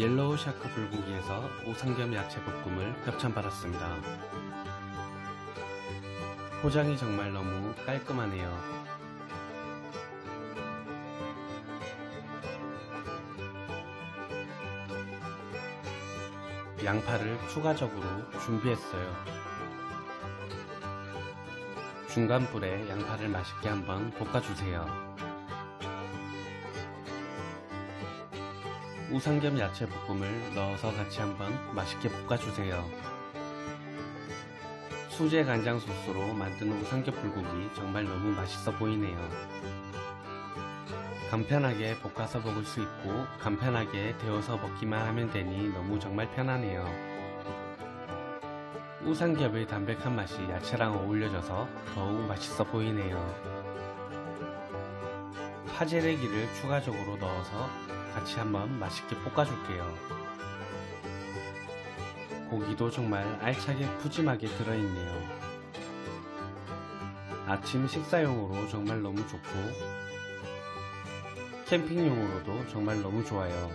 옐로우 샤크 불고기에서 우삼겸 야채 볶음을 협찬받았습니다. 포장이 정말 너무 깔끔하네요. 양파를 추가적으로 준비했어요. 중간 불에 양파를 맛있게 한번 볶아주세요. 우삼겸 야채 볶음을 넣어서 같이 한번 맛있게 볶아주세요. 수제 간장 소스로 만든 우삼겹 불고기 정말 너무 맛있어 보이네요. 간편하게 볶아서 먹을 수 있고 간편하게 데워서 먹기만 하면 되니 너무 정말 편하네요. 우삼겹의 담백한 맛이 야채랑 어울려져서 더욱 맛있어 보이네요. 파제레기를 추가적으로 넣어서 같이 한번 맛있게 볶아줄게요. 고기도 정말 알차게 푸짐하게 들어있네요. 아침 식사용으로 정말 너무 좋고 캠핑용으로도 정말 너무 좋아요.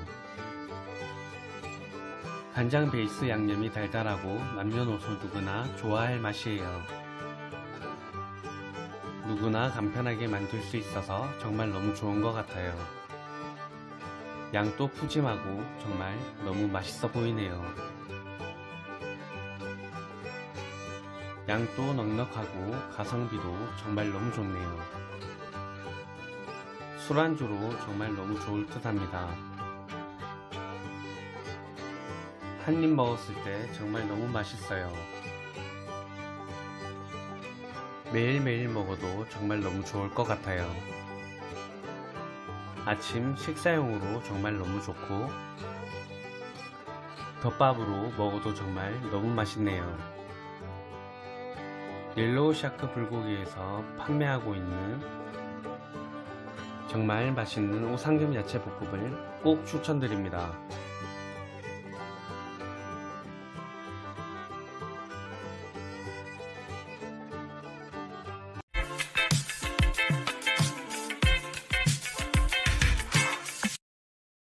간장 베이스 양념이 달달하고 남녀노소 누구나 좋아할 맛이에요. 누구나 간편하게 만들 수 있어서 정말 너무 좋은 것 같아요. 양도 푸짐하고 정말 너무 맛있어 보이네요. 양도 넉넉하고 가성비도 정말 너무 좋네요. 술안주로 정말 너무 좋을 듯 합니다. 한 입 먹었을 때 정말 너무 맛있어요. 매일매일 먹어도 정말 너무 좋을 것 같아요. 아침 식사용으로 정말 너무 좋고 덮밥으로 먹어도 정말 너무 맛있네요. 옐로우 샤크 불고기에서 판매하고 있는 정말 맛있는 우삼겹 야채 볶음을 꼭 추천드립니다.